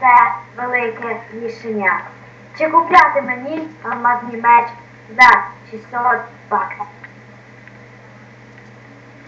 Це велике рішення. Чи купляти мені алмазний меч за 600 баксів?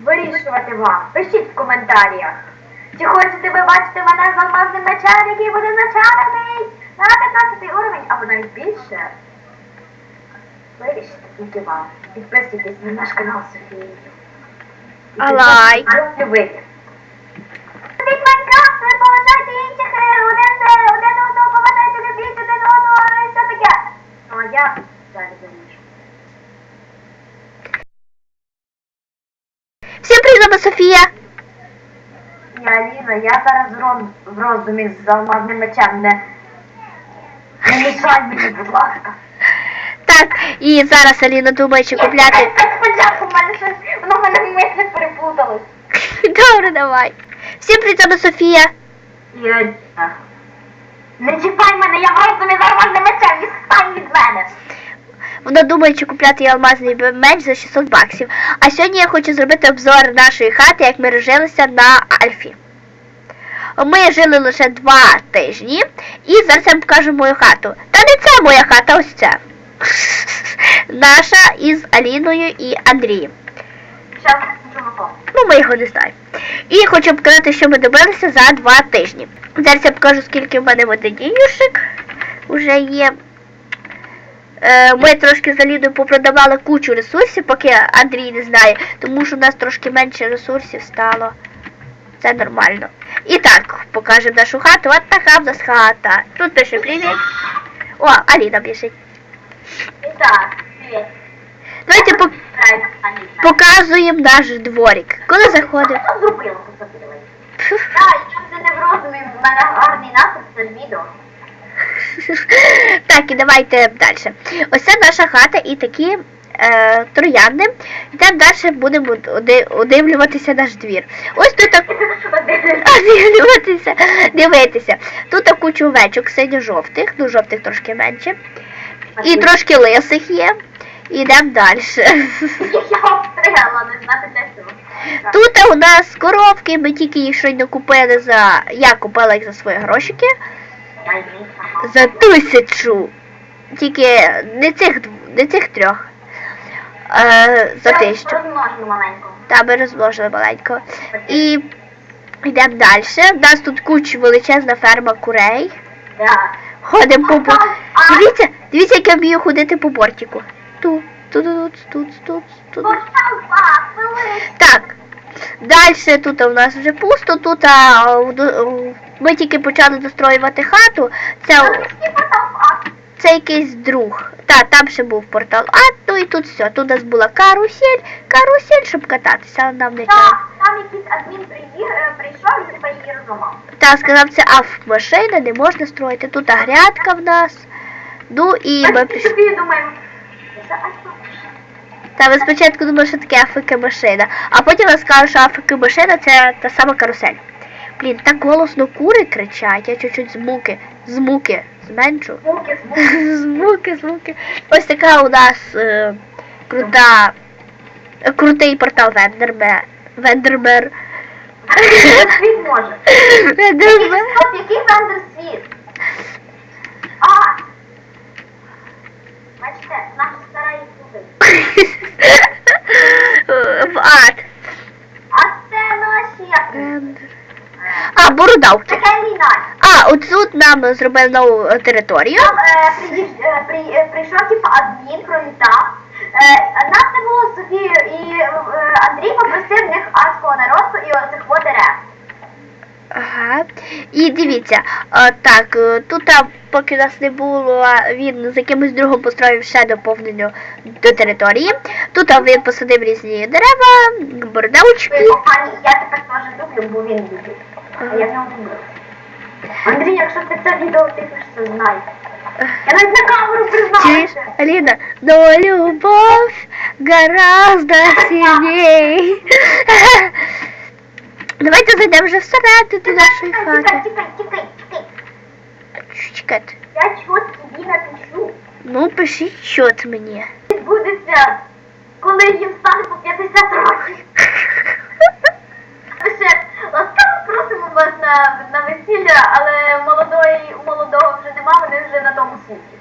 Вирішувати вам. Пишіть в коментарях. Чи хочете ви бачити мене з алмазним мечем, який буде зачарений на 15 уровень або навіть більше? Вирішите тільки вам. Підписуйтесь на наш канал Софії. А лайк? підписуйтесь на любити. Любіть Майнкрафт, ви поважайте інших, е, один, е, один одного поважайте, любіть один одного і все таке. Ну а я далі. Всім привіт, Софія. Я Аліна, я зараз в, ром, в роздумі з алмазним мечем. Не, не мішай мені, будь ласка. Так, і зараз Аліна думає, чи купляти. Спочатку в мене щось, воно в мене мислі переплуталось. Добре, давай. Всім з вами Софія. Не чіпай мене, я в роздумі з алмазним мечем, відстань від мене. Вона думає, чи купляти їй алмазний меч за 600 баксів. А сьогодні я хочу зробити обзор нашої хати, як ми розжилися на Альфі. Ми жили лише два тижні, і зараз я вам покажу мою хату. Та не це моя хата, ось це. Наша із Аліною і Андрієм. Чому Ну, ми його не знаємо. І хочу показати, що ми добилися за два тижні. Зараз я покажу, скільки в мене вододіюшек вже є. Е, ми трошки з Аліною попродавали кучу ресурсів, поки Андрій не знає, тому що у нас трошки менше ресурсів стало. Це нормально. І так, покажемо нашу хату. От така в нас хата. Тут пише привіт. О, Аліна біжить. І так, привіт. Давайте Аліна. показуємо наш дворик. Коли заходимо. Що зробила? Так, я вже не в в мене гарний настрій, це відео. Так, і давайте далі. Ось це наша хата і такі е, троянди. Йдемо далі будемо одивлюватися наш двір. Ось тут так одивлюватися, дивитися. Тут так кучу овечок синьо-жовтих, ну жовтих трошки менше. І трошки лисих є. І йдемо далі. Я обстріляла, не знати для чого. Тут у нас коровки, ми тільки їх щойно купили за. Я купила їх за свої грошики. За тисячу. Тільки не цих не цих трьох. Е, за тисячу. Маленько. Та ми розмножили маленько. І йдемо далі. У нас тут куча величезна ферма курей. Да. Ходимо по бо- Дивіться, дивіться, як я вмію ходити по бортику. Тут, тут, тут, тут, тут. Так. Далі тут у нас вже пусто, тут а, ми тільки почали достроювати хату. Це, це якийсь друг. Та, там ще був портал А, ну і тут все. Тут у нас була карусель, карусель, щоб кататися, але нам не. Так, там якийсь адмін е, прийшов і типа її розламав. Та сказав, це автомашина, не можна строїти. Тут грядка в нас. Ну і Ми пішли. собі думаємо, це альфа. Та ви спочатку думали, що таке афк машина, а потім я скажу, що афк машина це та сама карусель. Блін, так голосно кури кричать, я чуть-чуть з муки, з муки зменшу. Звуки, звуки. з муки. Ось така у нас е, крута, е, крутий портал. Світ може. Вендермер. Який вендер світ? А! Бачите, наша стара і. В ад. А це наші як? А, війна. А, от тут нам зробили нову е, територію. Там е, приїж, е, при, е, прийшов типа адмін, пролітав. Е, нас не було з Софією, і е, Андрій попросив в них адського наросту і оцих вот дерев. Ага. І дивіться, а, так, е, тут там, поки нас не було, він з якимось другом построїв ще доповнення до території. Тут він посадив різні дерева, бородавочки. Ви, я тепер теж люблю, бо він любить. А я нього люблю. Андрій, якщо ти це відео дивишся, знай. Я навіть на камеру Чуєш, признаюся. Аліна, но любовь гораздо сильней. Давайте зайдемо вже всередину нашої Тікай, хати. тікай, тікай, тікай. Чекайте. Я чого тобі напишу. Ну, пишіть щот мені. Відбудеться, коли їм стане по 50 років. Лише ласкаво але молодої, молодого вже нема, вони вже на тому світі.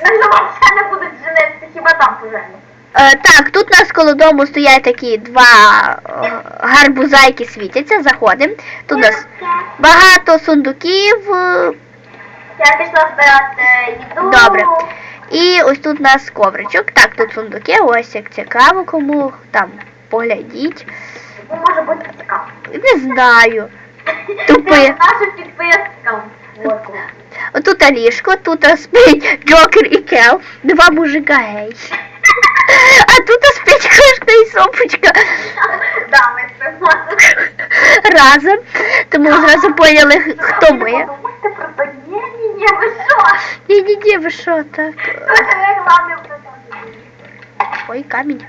Вони вже взагалі не будуть женитися, хіба там пожениться. Е, так, тут у нас коло дому стоять такі два е, гарбуза, які світяться. Заходимо. Тут у нас багато сундуків. Я пішла збирати їду. Добре. І ось тут у нас ковричок. Так, тут сундуки, ось як цікаво кому. Там поглядіть. Ну, може бути цікаво. Не знаю. Тупи. Це Нашим підпискам. Отут ліжко, тут спить Джокер і Кел, два мужика гей. А тут аж п'ятькашка и сопочка. Разом. мы зразу а, поняли, хто ми. Ні, ні, ні, ви що, так. Ой, камінь.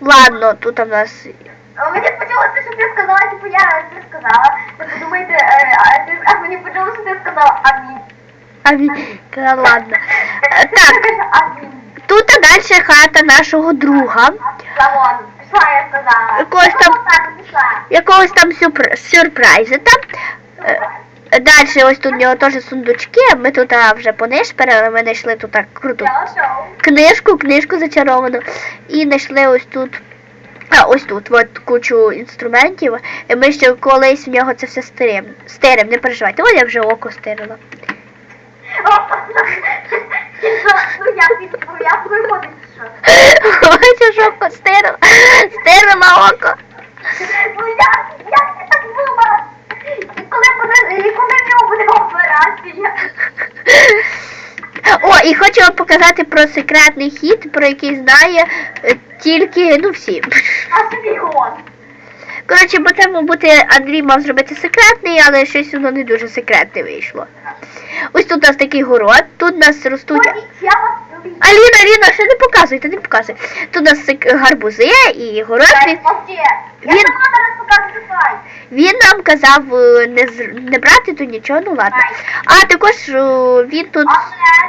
Ладно, тут у нас. А мені почалося, що ти сказала, типу я а, ти сказала. Ви подумайте, а мені почалося, що сказала амінь. Амінь. Ладно. Так. Тут далі хата нашого друга. Якогось там-. Якогось там сюрпр- сюрпризи там. Е, Далі ось тут у нього теж сундучки. Ми тут вже понишперили, ми знайшли тут круту книжку, книжку зачаровану. І знайшли ось тут. А, ось тут от кучу інструментів. І ми ще колись в нього це все стирим. Стирим, не переживайте. Ось я вже око стирила. Ну я під я виходить, що. Ось я око стирила. Стирила око. Ну як, як ти так думала? І коли буде, і коли в нього буде операція? О, і хочу вам показати про секретний хід, про який знає е, тільки, ну всі. А собі он. Коротше, бо це, мабуть, Андрій мав зробити секретний, але щось воно не дуже секретне вийшло. Ось тут у нас такий город, тут у нас ростуть. Вас. Аліна, Аліна, ще не показуйте, не показуй. Тут у нас гарбузи і город. Він, Він- він нам казав е, не, не брати тут нічого, ну ладно. А також е, він тут.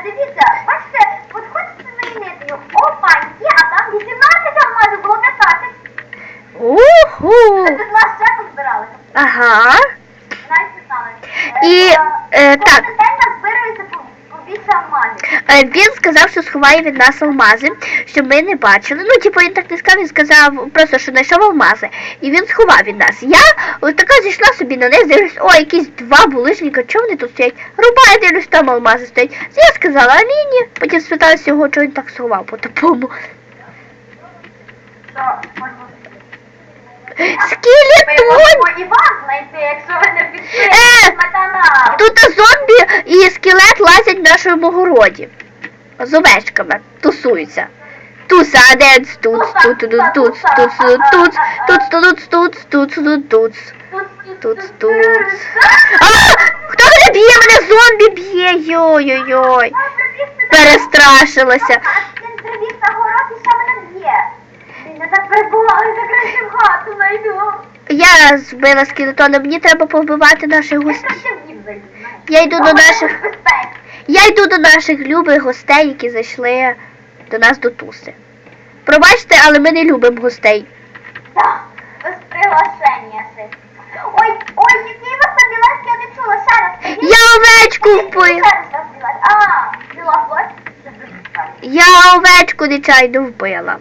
Дивіться, бачите, от хочете знаменитою, опа, є, а там 18 алмазів, було 15. Уху! Тут нас ще позбирали. Ага. І, е, так. Кожен день нас збирається по, по більше алмазів. Е, Він сказав, що сховає від нас алмази, щоб ми не бачили. Ну, типу, він так не сказав, він сказав просто, що знайшов алмази. І він сховав від нас. Я ось така зійшла собі на них, дивлюсь, о, якісь два булижника, чого вони тут стоять? Рубаю, дивлюсь, там алмази стоять. Я сказала Аліні, потім спиталася його, чого він так сховав по. Що, можна Скелетон! можемо і вас знайти, якщо ви не Е! на канал. Тут зомбі і скелет лазять в нашому городі. З овечками тусуються. Туса, денс, тут, тут, тут, тут, тут, тут, тут, тут, тут, тут, тут, тут, тут. Тут, тут. А! Хто мене б'є? Мене зомбі б'є. Йой-йой-йой. Перестрашилася. Я збила скелетона, мені треба повбивати наших гостей. Я йду до наших. Я йду до наших любих гостей, які зайшли до нас до туси. Пробачте, але ми не любимо гостей. Так, без приглашення ще. Ой, ой, який вас там я не чула, ще раз. Я овечку вбив. А, біла. Я овечку нечайно вбила.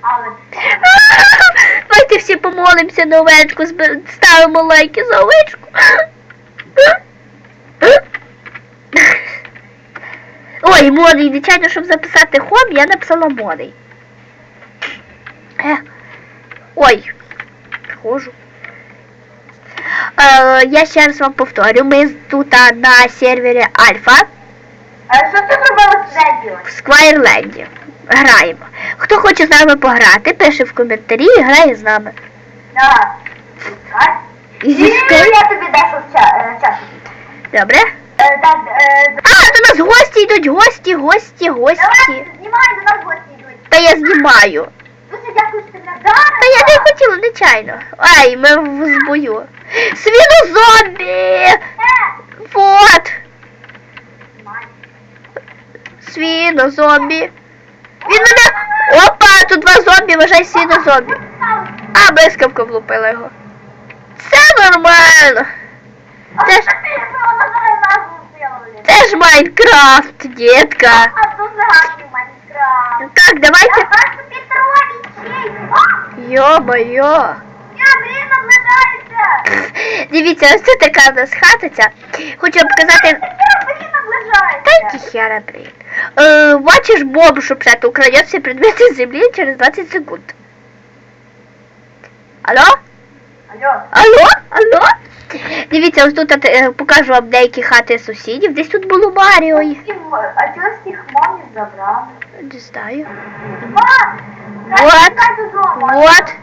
Але Давайте всі помолимося на овечку, ставимо лайки за овечку. Ой, модий, нечайно, щоб записати хом, я написала модий. Ой, приходжу. Е, я ще раз вам повторю, ми тут на сервері Альфа а що ти зробила з Реді? в Сквайрленді. Граємо. Хто хоче з нами пограти, пише в коментарі і грає з нами. Так. Так. І зі скай- я тобі дещо в е, часу. Добре? Е, Так, е, А, до нас гості йдуть, гості, гості, гості. давай, знімай, до нас гості йдуть. Та я знімаю. Дуже дякую, що ти мене вдарила. Та я не хотіла, нечайно. Ай, ми в збою. Свіно зомбі! Е, Вот! знімай. Свіно зомбі. Він мене. Опа, тут два зомбі, вважай свіно зомбі. А, блискавка влупила його. Це нормально. Це ж- що ти вона зараз назву ж Майнкрафт, дітка. А загадки Майнкрафт. Так, Я давайте. бачу Петровичей. Йо-моє. я, блін, наближаюся. Дивіться, ось це така в нас. Хочу вам показати. Я, блін, Та які хера, блін. Е, бачиш що пшет украдет всі предмети з землі через 20 секунд. Алло? Алло. Алло? Алло? Дивіться, ось тут е, покажу вам деякі хати сусідів. Десь тут було Маріо. і- А чого їх мамі забрали? Не знаю. Вот. Дай. Вот.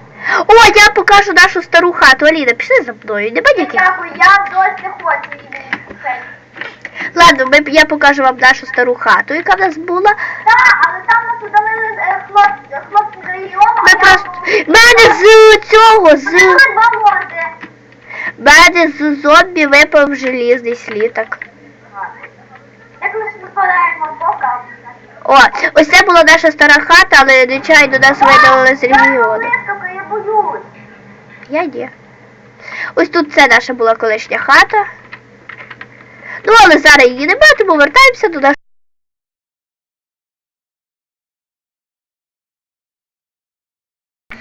О, я покажу нашу стару хату. Аліна, пішли за мною. Нема ніяких. Дякую, я досі не хочу її. Ладно, ми, я покажу вам нашу стару хату, яка в нас була. Так, але там нас удалили е, хлоп- хлопці з регіону. Ми просто. Мене з цього, з. Мене з зомбі випав желізний сліток. Як ми ж випадаємо бока? О, ось це була наша стара хата, але нечайно нас видалили з регіону. Я боюсь. Я ні. Ось тут це наша була колишня хата. Ну, але зараз її немає, тому вертаємося до нашої.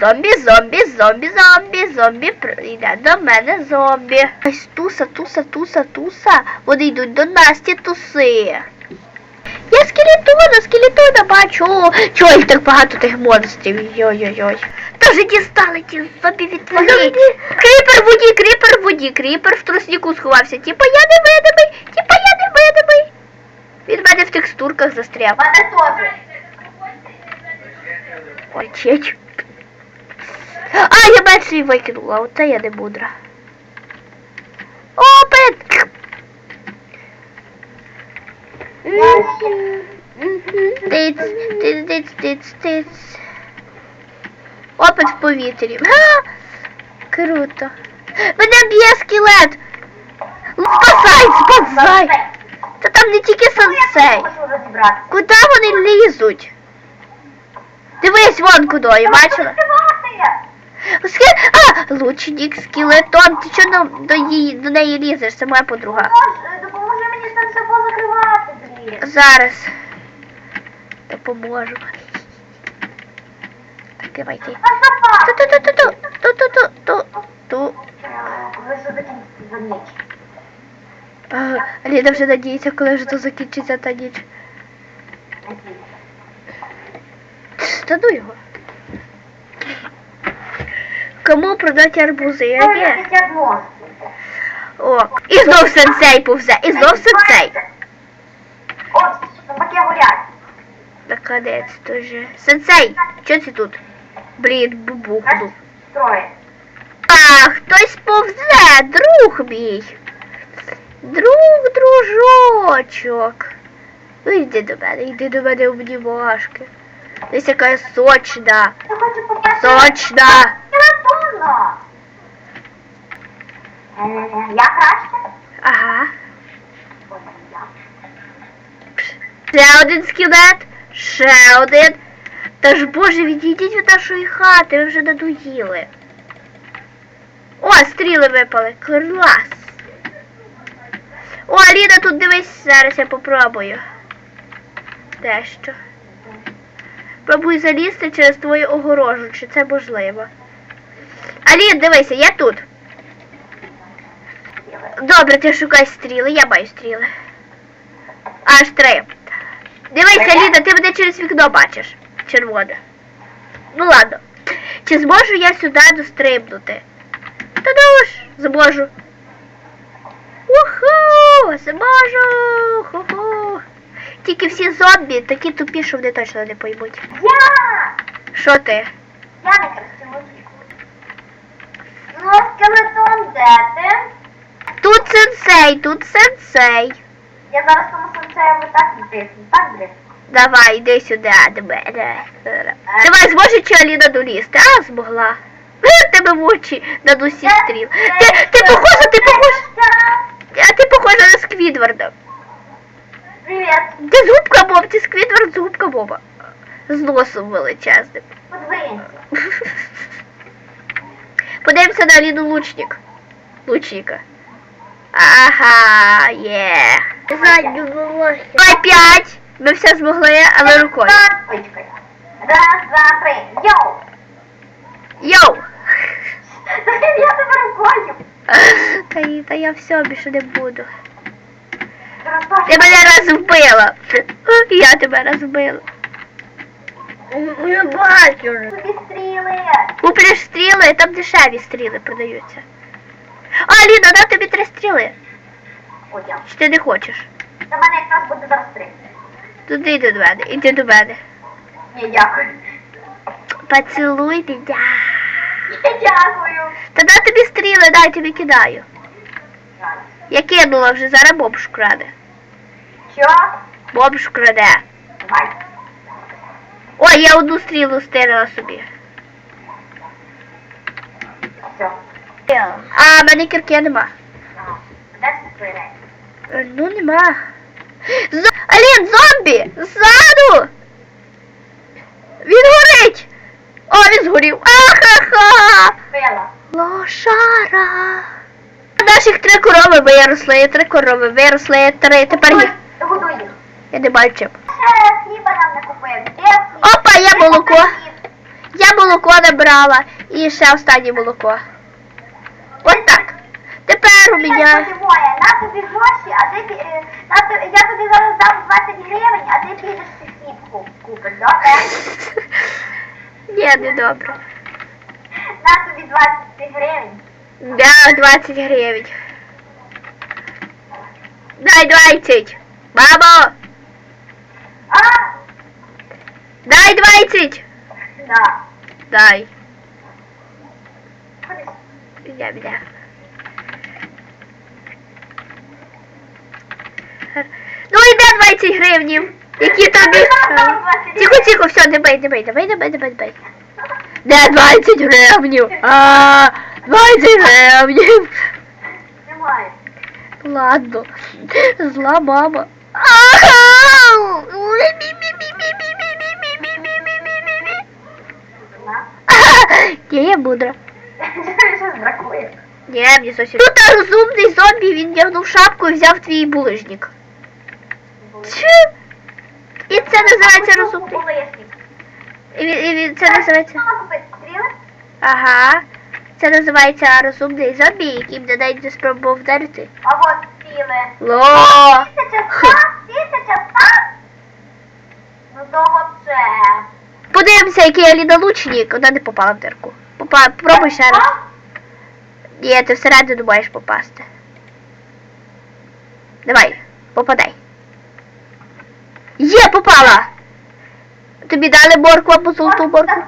Зомбі, зомбі, зомбі, зомбі, зомбі, прийде до мене зомбі. Ось туса, туса, туса, туса. Вони йдуть до Насті туси. Я скелетона, скелетона бачу. Чого їх так багато тих монстрів? Йой-йой-йой. Та вже дістали ті зомбі від Кріпер в воді, кріпер в воді, кріпер в трусніку сховався. Типа я невидимий. Він в текстурках. Мене теж. Ой, чеч. А, я меч свій викинула, оце я не мудра. Опит! Тиць, тиць, тиць. Опит в повітрі. Га! Круто. Мене б'є скелет! Спасай, спасай! Та там не тільки розібратися. Куди вони лізуть? Дивись вон куди, бачила. А, лучник, скелетон, ти чого до, її, до неї лізеш? Це моя подруга. Допоможи- мені все позакривати, блін. Зараз. Допоможу. Так, давайте. Ту-ту-ту-ту-ту. Ту-ту-ту-ту. Ту. Ви що за ніч? А, Ліна вже надіється, коли вже то закінчиться та ніч. Та ну його. Кому продати арбузи? Я одно. О, і знов сенсей повзе, і знов сенсей. О, собаки горять. Наконець тоже. Сенсей, що це тут? Блін, бубухнув. Троє. А, хтось повзе, друг мій. Друг, дружочок. Ну йди до мене, йди до мене в обнімашки. Десь яка сочна. Я хочу попасти. Сочна. Телефонно. Е, Я краще? Ага. Ще один скелет. Ще один. Та ж боже, відійдіть від нашої хати, ви вже надоїли. О, стріли випали. Клас. О, Аліна, тут дивись, зараз я попробую. Дещо. Пробуй залізти через твою огорожу, чи це можливо. Алін, дивися, я тут. Добре, ти шукай стріли, я маю стріли. Аж три. Дивися, Ліда, ти мене через вікно бачиш. Червоне. Ну ладно. Чи зможу я сюди дострибнути? Та ну ж, зможу. Уху! Зможу! Ху-ху! Тільки всі зомбі такі тупі, що вони точно не поймуть. Я! Що ти? Я не красивий. Ну, скелетон, де ти? Тут сенсей, тут сенсей. Я зараз тому сенсею так відтисну, так блін? Давай, йди сюди до мене. Давай, зможе чи Аліна долізти? А, змогла. Е, Тебе в очі над усі стріл. Ти, ти похожа, ти похожа. А ти похожа на Сквідварда. Привіт. Ти зубка Боб, ти Зубка З носом величезним. Подивимося на Аліну лучник. лучника. Ага, є. Задню волосся. П'ять. Ми все змогли, але рукою. Раз, два, три. Йоу! Йоу! Я тебе рукою. Та, та я все більше не буду. Ти мене розбила. Я тебе розбила. Я бачу. стріли. Куплиш стріли, там дешеві стріли продаються. А, Ліна, на тобі три стріли. О. Чи ти не хочеш? Та мене якраз буде зараз три. Туди йди до мене, іди до мене. Ні, дякую. Поцілуй мене. Ні, дякую. Та на тобі стріли, дай тобі кидаю. Я кинула вже, зараз бомж краде. Що? Бомж краде. Давай. Ой, я одну стрілу стирила собі. Все. А, мене кірки нема. Е, Ну, нема. З... Алін, зомбі! Ззаду! Він горить! О, він згорів! Ахаха! Лошара! Наших три корови виросли, три корови виросли, три. Тепер. Я не бачив. Ще хліба нам не купив. Опа, є молоко. Я молоко набрала. І ще останнє молоко. От так. Тепер у Я мене. на тобі гроші, а ти е, я тобі зараз дам 20 гривень, а ти підеш хліб купиш, добре? Ні, не добре. На тобі 20 гривень. Да, 20 гривень. Дай 20. Мамо, 30? Да. Дай. Біля, біля. Ну йде 20 гривнів. Які там Тихо, тихо, все, не бей, не бей, не бей, не бей, не бей, не бей. 20 гривнів? А, 20 гривнів. Ладно. Зла мама. Ні, я мудра. Щось бракує. Ні, мені зовсім. Тут розумний зомбі, він вдягнув шапку і взяв твій булижник. Чи? І це називається розумний. І, і це називається. Ага. Це називається розумний зомбі, який мене навіть не спробував вдарити. А от стріли. Ло! Тисяча ста? Тисяча ста? Ну то вообще. Подивимося, який Аліна лучник. Вона не попала в дирку. Пробуй ще раз. Ні, ти всередину маєш попасти. Давай, попадай. Є, попала! Тобі дали моркву або золоту моркву?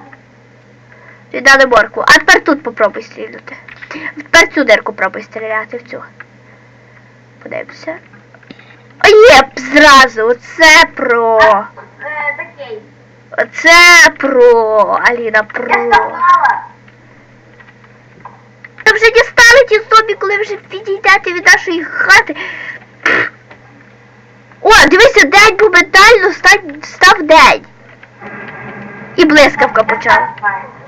Тобі дали моркву. А тепер тут попробуй стріляти. Тепер цю дирку пробуй стріляти в цю. Подивимося. О, є зразу, оце про. Е, Оце про. Аліна про. сказала. Та вже дістали ті зомбі, коли вже підійдете від нашої хати. О, дивися, день моментально став день. І блискавка почала.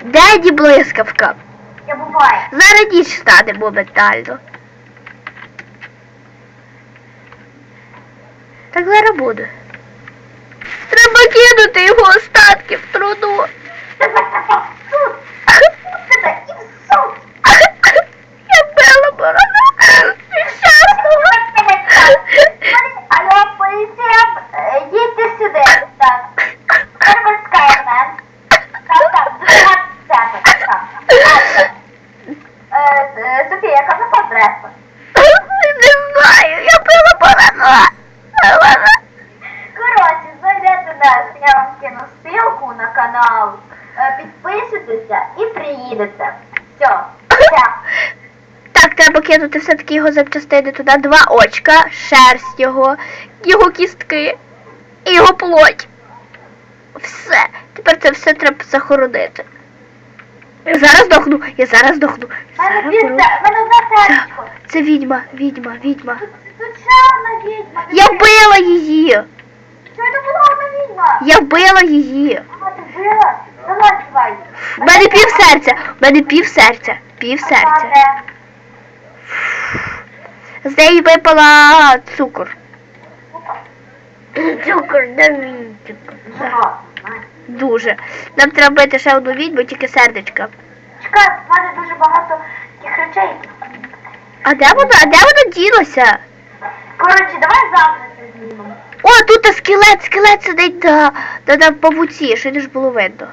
День і блискавка. Зараз ніч стане моментально. Так зараз буде. Треба кинути його остатки в труну. Тебе тебе в суд. Тебе і в суд. Я била борона. Нещасного. Алло, поліція, е, їдьте сюди. Так. Терморська мен. Так, так, друга тебе. Так, так. Е, е, Софія, яка в нас адреса? Не знаю, я била борона. Коротше, зайдете нас, я вам кину ссылку на канал. Е, Підписуйтеся і приїдете. Все. Все. Так, треба кинути все-таки його запчастини туди. Два очка, шерсть його, його кістки і його плоть. Все. Тепер це все треба захоронити. Я зараз дохну, я зараз дохну. Зараз в Це, це відьма, відьма, відьма. Тут, тут ще відьма. Я вбила її. Що це була відьма? Я вбила її. А, ти вбила? Давай, давай. У мене пів серця. У мене пів серця. Пів серця. З неї випала цукор. Цукор, да мені цукор. Дуже. Нам треба бити ще одну відьму, тільки сердечка. Чекай, в мене дуже багато таких речей. А де воно? А де воно ділося? Коротше, давай завтра це знімемо. О, тут скелет, скелет сидить на, на, на павуці, що не ж було видно.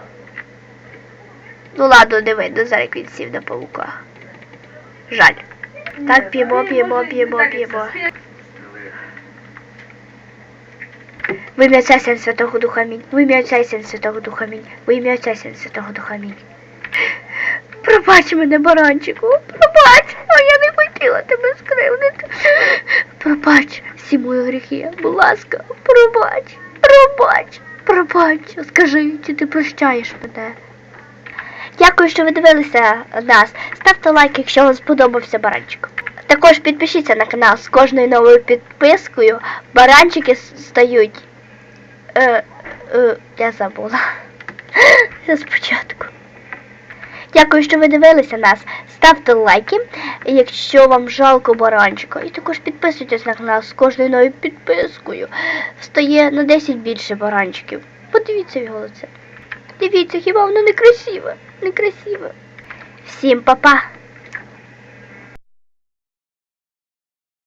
Ну ладно, не видно, зараз як він сів на павука. Жаль. Так, п'ємо, п'ємо, п'ємо, п'ємо. В ім'я Святого Духа Амінь. В ім'я Святого Духа Амінь. В ім'я Святого Духа Амінь. Пробач мене, баранчику, пробач, а я не хотіла тебе скривдити. Пробач всі мої гріхи, будь ласка, пробач, пробач, пробач. Скажи, чи ти прощаєш мене? Дякую, що ви дивилися нас. Ставте лайк, якщо вам сподобався баранчик. Також підпишіться на канал з кожною новою підпискою. Баранчики стають. Е, е, я забула. Я спочатку. Дякую, що ви дивилися нас. Ставте лайки, якщо вам жалко баранчика. І також підписуйтесь на канал з кожною новою підпискою. Стає на 10 більше баранчиків. Подивіться його лице. Дивіться, хіба воно не красиве? Некрасиве. Всім па-па!